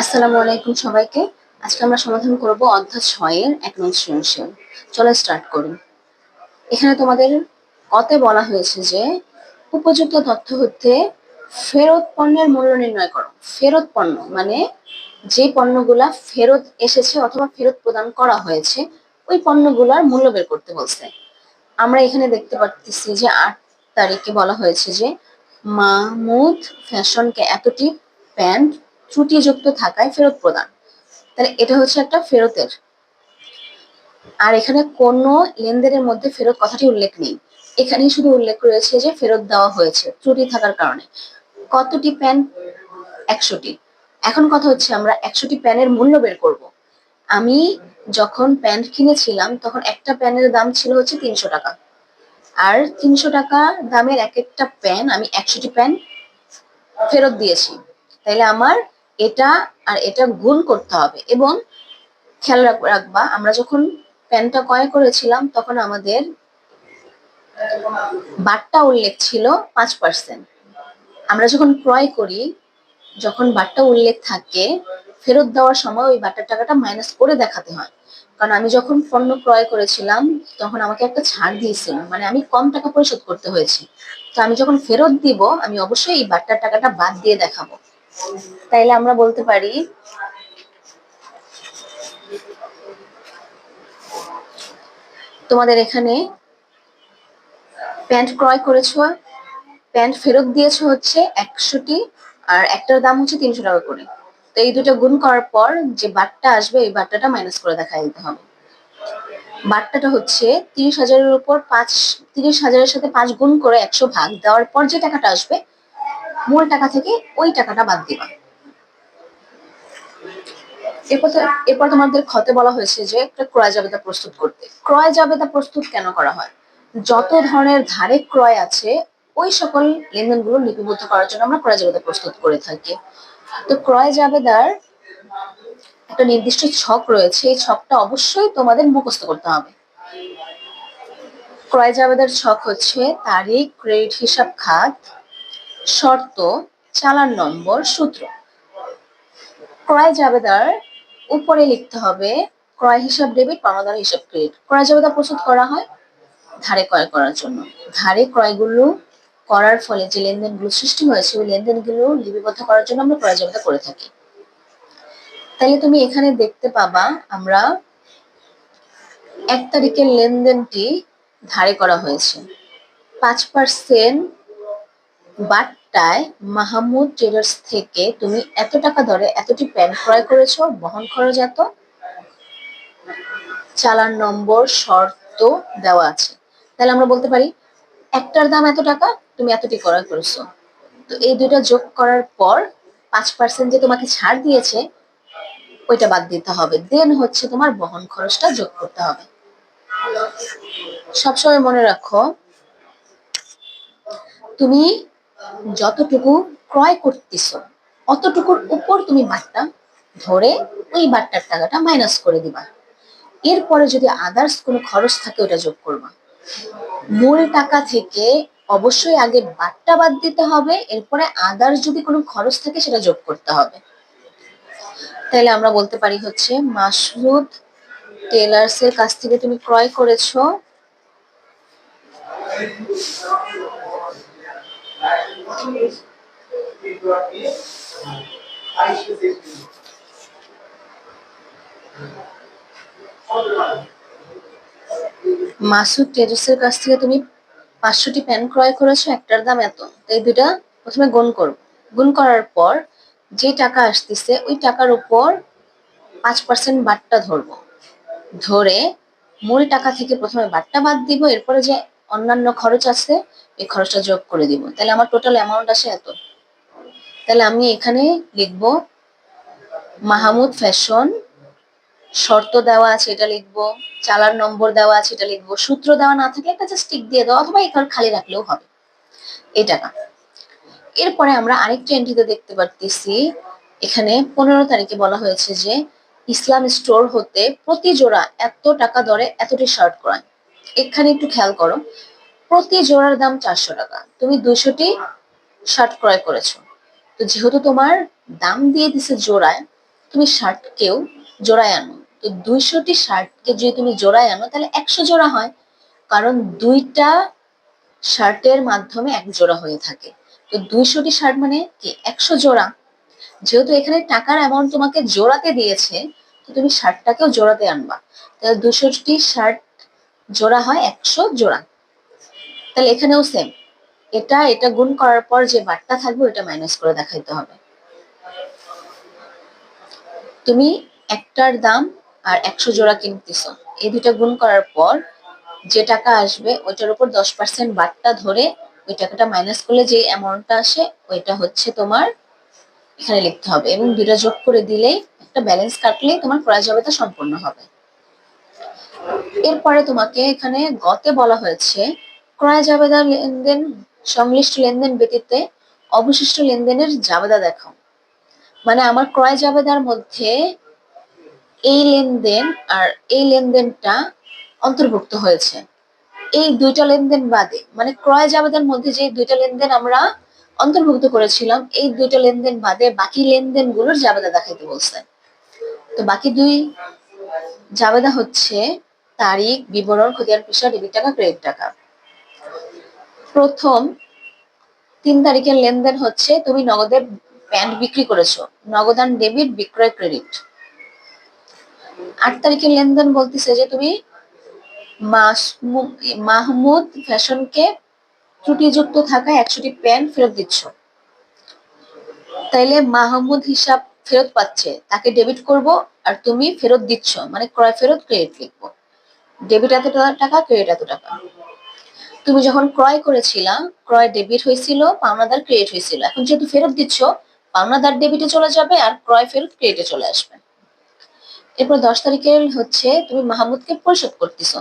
আসসালামু আলাইকুম সবাইকে। আজকে আমরা সমাধান করব অধ্যায় ছয়ের এক নং সৃজনশীল। চলো স্টার্ট করি। এখানে তোমাদের কতে বলা হয়েছে যে, উপযুক্ত তথ্য হতে ফেরত পণ্যের মূল্য নির্ণয় করো। ফেরত পণ্য মানে যে পণ্যগুলা ফেরত এসেছে অথবা ফেরত প্রদান করা হয়েছে, ওই পণ্যগুলার মূল্য বের করতে বলছে। আমরা এখানে দেখতে পাচ্ছি যে আট তারিখে বলা হয়েছে যে মাহমুদ ফ্যাশনকে এতটি প্যান্ট ত্রুটিযুক্ত থাকায় ফেরত প্রদান। তাহলে এটা হচ্ছে একটা ফেরতের। আর এখানে কোনো লেনদেনের মধ্যে ফেরত কথাটি উল্লেখ নেই। এখানে শুধু উল্লেখ রয়েছে যে ফেরত দেওয়া হয়েছে ত্রুটি থাকার কারণে। কতটি প্যান? একশোটি। এখন কথা হচ্ছে আমরা একশোটি প্যানের মূল্য বের করব। আমি যখন প্যান্ট কিনেছিলাম তখন একটা প্যানের দাম ছিল হচ্ছে তিনশো টাকা। আর তিনশো টাকা দামের এক একটা প্যান আমি একশোটি প্যান ফেরত দিয়েছি। তাইলে আমার এটা আর এটা গুণ করতে হবে। এবং খেয়াল রাখ- রাখবা, আমরা যখন প্যানটা ক্রয় করেছিলাম, তখন আমাদের বাট্টা উল্লেখ ছিল পাঁচ পার্সেন্ট। আমরা যখন ক্রয় করি, যখন বাট্টা উল্লেখ থাকে, ফেরত দেওয়ার সময় ওই বাট্টার টাকাটা মাইনাস করে দেখাতে হয়। কারণ আমি যখন পণ্য ক্রয় করেছিলাম, তখন আমাকে একটা ছাড় দিয়েছিল মানে আমি কম টাকা পরিশোধ করতে হয়েছে। তো আমি যখন ফেরত দিব, আমি অবশ্যই এই বাট্টার টাকাটা বাদ দিয়ে দেখাবো। তাইলে আমরা বলতে পারি, তোমাদের এখানে প্যান্ট ক্রয় করেছ, প্যান্ট ফেরত দিয়েছ হচ্ছে একশোটি, আর একটার দাম হচ্ছে তিনশো টাকা করে। তো এই দুটো গুণ করার পর যে বাট্টা আসবে, এই বাট্টাটা মাইনাস করে দেখা দিতে হবে। বাট্টাটা হচ্ছে তিরিশ হাজারের উপর পাঁচ, তিরিশ হাজারের সাথে পাঁচ গুণ করে একশো ভাগ দেওয়ার পর যে টাকাটা আসবে মূল টাকা থেকে ওই টাকাটা বাদ দিবা। এরপর তোমাদের ক্ষতে বলা হয়েছে যে একটা ক্রয় জাবেদা প্রস্তুত করতে। ক্রয় জাবেদা প্রস্তুত কেন করা হয়? যত ধরনের ধারে ক্রয় আছে, ওই সকল লেনদেনগুলো লিপিবদ্ধ করার জন্য আমরা ক্রয় জাবেদা প্রস্তুত করে থাকি। তো ক্রয় জাবেদার একটা নির্দিষ্ট ছক রয়েছে, এই ছকটা অবশ্যই তোমাদের মুখস্থ করতে হবে। ক্রয় জাবেদার ছক হচ্ছে তারিখ ক্রেডিট হিসাব, খাত। শর্ত, চালান নম্বর, সূত্র। ক্রয় জাবেদার উপরে লিখতে হবে, ক্রয় হিসাব ডেবিট, পাওনাদার হিসাব ক্রেডিট। ক্রয় জাবেদা প্রস্তুত করা হয় ধারে ক্রয় করার জন্য। ধারে ক্রয়গুলো করার ফলে যে লেনদেনগুলো সৃষ্টি হয়েছে, ওই লেনদেনগুলো লিপিবদ্ধ করার জন্য আমরা ক্রয় জাবেদা করে থাকি। তাহলে তুমি এখানে দেখতে পাবা আমরা এক তারিখের লেনদেনটি ধারে করা হয়েছে। পাঁচ পার্সেন্ট বাট্টায় মাহমুদ ট্রেডার্স থেকে তুমি এত টাকা ধরে এতটি প্যান্ট ক্রয় করেছ, বহন খরচ এত? চালান নম্বর শর্ত দেওয়া আছে। তাহলে আমরা বলতে পারি, একটার দাম এত টাকা, তুমি এতটি ক্রয় করেছ। তো এই দুইটা যোগ করার পর পাঁচ পার্সেন্ট যে তোমাকে ছাড় দিয়েছে, ওইটা বাদ দিতে হবে। দেন হচ্ছে তোমার বহন খরচটা যোগ করতে হবে। সবসময় মনে রাখো, তুমি যতটুকু ক্রয় করতেছ, অতটুকুর উপর তুমি বাট্টা ধরে ওই বাট্টার টাকাটা মাইনাস করে দিবা। এরপরে যদি আদার্স কোনো খরচ থাকে, ওটা যোগ করবা। মূল টাকা থেকে অবশ্যই আগে বাট্টা বাদ দিতে হবে, এরপরে আদার্স যদি কোনো খরচ থাকে, সেটা যোগ করতে হবে। তাহলে আমরা বলতে পারি হচ্ছে, মাসরুদ টেলার্স এর কাছ থেকে তুমি ক্রয় করেছ। মাসুদ ট্রেডার্সের কাছ থেকে তুমি পাঁচশোটি প্যান ক্রয় করেছ, একটার দাম এত। এই দুটা প্রথমে গুণ করো গুণ করার পর যে টাকা আসতেছে, ওই টাকার উপর পাঁচ পার্সেন্ট বাট্টা ধরবো। ধরে মূল টাকা থেকে প্রথমে বাট্টা বাদ দিব, এরপরে যে অন্যান্য খরচ আছে, এই খরচটা যোগ করে দিব। তাহলে আমার টোটাল অ্যামাউন্ট আসে এত। তাহলে আমি এখানে লিখব, মাহমুদ ফ্যাশন শর্ত দেওয়া আছে এটা লিখব, চালার নম্বর দেওয়া আছে এটা লিখব, সূত্র দেওয়া না থাকলে একটা জাস্ট টিক দিয়ে দাও, অথবা এখানে খালি রাখলেও হবে। এই টাকা এরপরে আমরা আরেকটা এন্ট্রিতে দেখতে পারতেছি, এখানে পনেরো তারিখে বলা হয়েছে যে, ইসলাম স্টোর হতে প্রতি জোড়া এত টাকা দরে এতটি শার্ট ক্রয়। এখানে একটু খেয়াল করো। প্রতি জোড়ার দাম চারশো টাকা। তুমি দুইশোটি শার্ট ক্রয় করেছ। তো যেহেতু তোমার দাম দিয়ে দিছে জোড়ায়, তুমি শার্টকেও জোড়ায় আনো। তো দুইশোটি শার্টকে যদি তুমি জোড়ায় আনো, তাহলে একশো জোড়া হয়। কারণ দুইটা শার্টের মাধ্যমে এক জোড়া হয়ে থাকে। তো দুইশোটি শার্ট মানে কি? একশো জোড়া। যেহেতু এখানে টাকার অ্যামাউন্ট তোমাকে জোড়াতে দিয়েছে, তো তুমি শার্টটাকেও জোড়াতে আনবা। তাহলে দুশোটি শার্ট জোড়া হয় একশো জোড়া। তাহলে এখানেও সেম এটা এটা গুণ করার পর যে বারটা থাকবে ওটা মাইনাস করে দেখাইতে হবে। তুমি একটার দাম আর একশো জোড়া কিনতেছো। এই দুইটা গুণ করার পর যে টাকা আসবে, ওইটার উপর দশ পার্সেন্ট বারটা ধরে ওই টাকাটা মাইনাস করলে যে অ্যামাউন্টটা আসে, ওইটা হচ্ছে তোমার এখানে লিখতে হবে। এবং দুইটা যোগ করে দিলেই একটা ব্যালেন্স কাটলেই তোমার ক্রয় জাবেদা সম্পূর্ণ হবে। এরপরে তোমাকে এখানে গতে বলা হয়েছে, ক্রয় জাবেদা লেনদেন, সংশ্লিষ্ট লেনদেন ব্যতীত অবশিষ্ট লেনদেনের জাবেদা দেখাও। মানে আমার ক্রয় জাবেদার মধ্যে এই লেনদেন আর এই লেনদেনটা অন্তর্ভুক্ত হয়েছে। এই দুইটা লেনদেন বাদে মানে ক্রয় জাবেদার মধ্যে যে দুইটা লেনদেন আমরা অন্তর্ভুক্ত করেছিলাম, এই দুইটা লেনদেন বাদে বাকি লেনদেনগুলোর জাবেদা দেখাইতে বলছে। তো বাকি দুই জাবেদা হচ্ছে তারিখ, বিবরণ, খতিয়ান, পৃষ্ঠা, ডেবিট টাকা, ক্রেডিট টাকা। প্রথম তিন তারিখের লেনদেন হচ্ছে তুমি নগদের প্যান্ট বিক্রি করেছ নগদান ডেবিট, বিক্রয়, ক্রেডিট। আট তারিখের লেনদেন বলতেছে যে তুমি মাহমুদ ফ্যাশনকে ত্রুটিযুক্ত থাকা একশোটি প্যান্ট ফেরত দিচ্ছ। তাইলে মাহমুদ হিসাব ফেরত পাচ্ছে, তাকে ডেবিট করব আর তুমি ফেরত দিচ্ছ মানে ক্রয় ফেরত ক্রেডিট লিখব। ডেবিট এত টাকা ক্রেডিট এত টাকা। তুমি যখন ক্রয় করেছিলা, ক্রয় ডেবিট হয়েছিল, পাওনাদার ক্রেডিট হয়েছিল। এখন যেহেতু ফেরত দিচ্ছ, পাওনাদার ডেবিটে চলে যাবে আর ক্রয় ফেরত ক্রেডিটে চলে আসবে। এরপর দশ তারিখের হচ্ছে তুমি মাহমুদকে পরিশোধ করতেছ।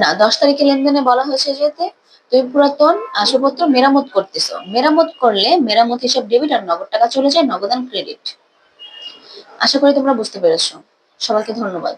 না, দশ তারিখে লেনদেনে বলা হয়েছে যেতে তুমি পুরাতন আসবাবপত্র মেরামত করতেছ। মেরামত করলে মেরামত হিসাব ডেবিট আর নগদ টাকা চলে যায়, নগদান ক্রেডিট আশা করি তোমরা বুঝতে পেরেছ। সবাইকে ধন্যবাদ।